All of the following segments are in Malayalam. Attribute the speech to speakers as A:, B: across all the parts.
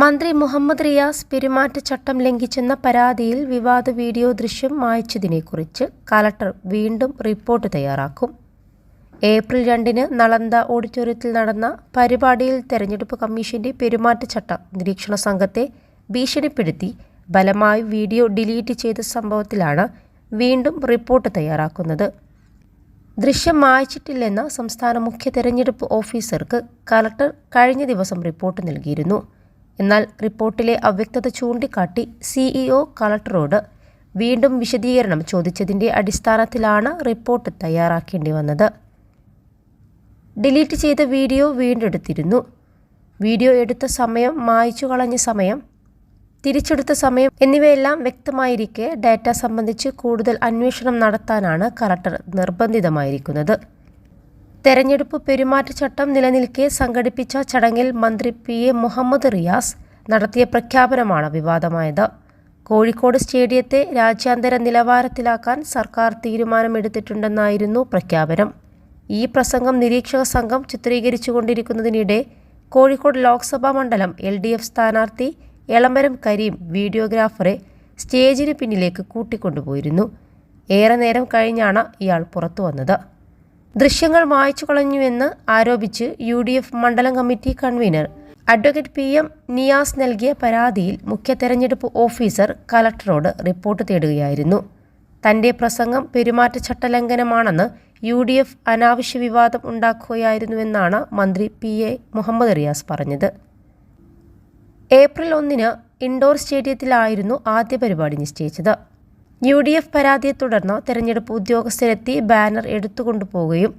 A: മന്ത്രി മുഹമ്മദ് റിയാസ് പെരുമാറ്റച്ചട്ടം ലംഘിച്ചെന്ന പരാതിയിൽ വിവാദ വീഡിയോ ദൃശ്യം മായ്ച്ചതിനെക്കുറിച്ച് കലക്ടർ വീണ്ടും റിപ്പോർട്ട് തയ്യാറാക്കും. ഏപ്രിൽ രണ്ടിന് നളന്ദ ഓഡിറ്റോറിയത്തിൽ നടന്ന പരിപാടിയിൽ തെരഞ്ഞെടുപ്പ് കമ്മീഷന്റെ പെരുമാറ്റച്ചട്ട നിരീക്ഷണ സംഘത്തെ ഭീഷണിപ്പെടുത്തി ബലമായി വീഡിയോ ഡിലീറ്റ് ചെയ്ത സംഭവത്തിലാണ് വീണ്ടും റിപ്പോർട്ട് തയ്യാറാക്കുന്നത്. ദൃശ്യം മായ്ച്ചിട്ടില്ലെന്ന സംസ്ഥാന മുഖ്യ തെരഞ്ഞെടുപ്പ് ഓഫീസർക്ക് കലക്ടർ കഴിഞ്ഞ ദിവസം റിപ്പോർട്ട് നൽകിയിരുന്നു. എന്നാൽ റിപ്പോർട്ടിലെ അവ്യക്തത ചൂണ്ടിക്കാട്ടി സിഇഒ കളക്ടറോട് വീണ്ടും വിശദീകരണം ചോദിച്ചതിന്റെ അടിസ്ഥാനത്തിലാണ് റിപ്പോർട്ട് തയ്യാറാക്കേണ്ടി വന്നത്. ഡിലീറ്റ് ചെയ്ത വീഡിയോ വീണ്ടെടുത്തിരുന്നു. വീഡിയോ എടുത്ത സമയം മായ്ച്ചു കളഞ്ഞ സമയം തിരിച്ചെടുത്ത സമയം എന്നിവയെല്ലാം വ്യക്തമായിരിക്കെ ഡാറ്റ സംബന്ധിച്ച് കൂടുതൽ അന്വേഷണം നടത്താനാണ് കളക്ടർ നിർബന്ധിതമായിരിക്കുന്നത്. തെരഞ്ഞെടുപ്പ് പെരുമാറ്റച്ചട്ടം നിലനിൽക്കെ സംഘടിപ്പിച്ച ചടങ്ങിൽ മന്ത്രി പി എ മുഹമ്മദ് റിയാസ് നടത്തിയ പ്രഖ്യാപനമാണ് വിവാദമായത്. കോഴിക്കോട് സ്റ്റേഡിയത്തെ രാജ്യാന്തര നിലവാരത്തിലാക്കാൻ സർക്കാർ തീരുമാനമെടുത്തിട്ടുണ്ടെന്നായിരുന്നു പ്രഖ്യാപനം. ഈ പ്രസംഗം നിരീക്ഷക സംഘം ചിത്രീകരിച്ചുകൊണ്ടിരിക്കുന്നതിനിടെ കോഴിക്കോട് ലോക്സഭാ മണ്ഡലം എൽ ഡി എഫ് സ്ഥാനാർത്ഥി എളമരം കരീം വീഡിയോഗ്രാഫറെ സ്റ്റേജിന് പിന്നിലേക്ക് കൂട്ടിക്കൊണ്ടുപോയിരുന്നു. ഏറെ നേരം കഴിഞ്ഞാണ് ഇയാൾ പുറത്തു വന്നത് ദൃശ്യങ്ങൾ മായ്ച്ചു കളഞ്ഞുവെന്ന് ആരോപിച്ച് യു ഡി എഫ് മണ്ഡലം committee convener advocate P M Niyas നൽകിയ പരാതിയിൽ മുഖ്യ തെരഞ്ഞെടുപ്പ് ഓഫീസർ കലക്ടറോട് റിപ്പോർട്ട് തേടുകയായിരുന്നു. തന്റെ പ്രസംഗം പെരുമാറ്റച്ചട്ട ലംഘനമാണെന്ന് യു ഡി എഫ് അനാവശ്യ വിവാദം ഉണ്ടാക്കുകയായിരുന്നുവെന്നാണ് മന്ത്രി പി എ മുഹമ്മദ് റിയാസ് പറഞ്ഞത്. ഏപ്രിൽ ഒന്നിന് ഇൻഡോർ സ്റ്റേഡിയത്തിലായിരുന്നു ആദ്യ പരിപാടി നിശ്ചയിച്ചത്. യു ഡി എഫ് പരാതിയെ തുടർന്ന് തെരഞ്ഞെടുപ്പ് ഉദ്യോഗസ്ഥരെത്തി ബാനർ എടുത്തുകൊണ്ടുപോവുകയും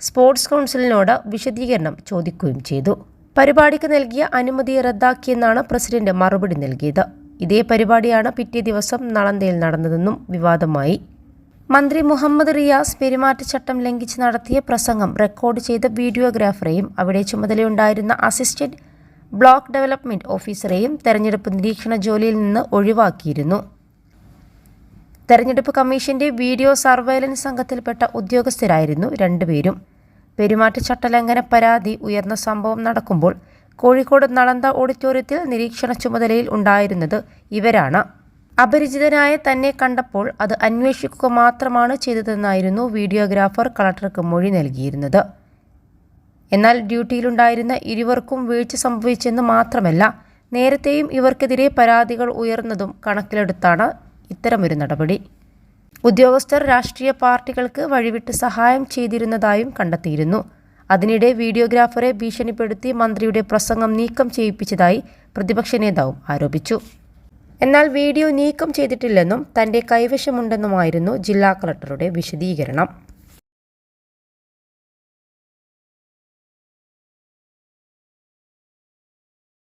A: സ്പോർട്സ് കൗൺസിലിനോട് വിശദീകരണം ചോദിക്കുകയും ചെയ്തു. പരിപാടിക്ക് നൽകിയ അനുമതി റദ്ദാക്കിയെന്നാണ് പ്രസിഡന്റ് മറുപടി നൽകിയത്. ഇതേ പരിപാടിയാണ് പിറ്റേ ദിവസം നളന്തയിൽ നടന്നതെന്നും വിവാദമായി. മന്ത്രി മുഹമ്മദ് റിയാസ് പെരുമാറ്റച്ചട്ടം ലംഘിച്ച് നടത്തിയ പ്രസംഗം റെക്കോർഡ് ചെയ്ത വീഡിയോഗ്രാഫറെയും അവിടെ ചുമതലയുണ്ടായിരുന്ന അസിസ്റ്റന്റ് ബ്ലോക്ക് ഡെവലപ്മെന്റ് ഓഫീസറെയും തെരഞ്ഞെടുപ്പ് നിരീക്ഷണ ജോലിയിൽ നിന്ന് ഒഴിവാക്കിയിരുന്നു. തെരഞ്ഞെടുപ്പ് കമ്മീഷന്റെ വീഡിയോ സർവൈലൻസ് സംഘത്തിൽപ്പെട്ട ഉദ്യോഗസ്ഥരായിരുന്നു രണ്ടുപേരും. പെരുമാറ്റച്ചട്ടലംഘന പരാതി ഉയർന്ന സംഭവം നടക്കുമ്പോൾ കോഴിക്കോട് നളന്ത ഓഡിറ്റോറിയത്തിൽ നിരീക്ഷണ ചുമതലയിൽ ഉണ്ടായിരുന്നത് ഇവരാണ്. അപരിചിതനായ തന്നെ കണ്ടപ്പോൾ അത് അന്വേഷിക്കുക മാത്രമാണ് ചെയ്തതെന്നായിരുന്നു വീഡിയോഗ്രാഫർ കളക്ടർക്ക് മൊഴി നൽകിയിരുന്നത്. എന്നാൽ ഡ്യൂട്ടിയിലുണ്ടായിരുന്ന ഇരുവർക്കും വീഴ്ച സംഭവിച്ചെന്ന് മാത്രമല്ല നേരത്തെയും ഇവർക്കെതിരെ പരാതികൾ ഉയർന്നതും കണക്കിലെടുത്താണ് ഇത്തരമൊരു നടപടി. ഉദ്യോഗസ്ഥർ രാഷ്ട്രീയ പാർട്ടികൾക്ക് വഴിവിട്ട് സഹായം ചെയ്തിരുന്നതായും കണ്ടെത്തിയിരുന്നു. അതിനിടെ വീഡിയോഗ്രാഫറെ ഭീഷണിപ്പെടുത്തി മന്ത്രിയുടെ പ്രസംഗം നീക്കം ചെയ്യിപ്പിച്ചതായി പ്രതിപക്ഷ നേതാവും ആരോപിച്ചു. എന്നാൽ വീഡിയോ നീക്കം ചെയ്തിട്ടില്ലെന്നും തന്റെ കൈവശമുണ്ടെന്നുമായിരുന്നു ജില്ലാ കളക്ടറുടെ വിശദീകരണം.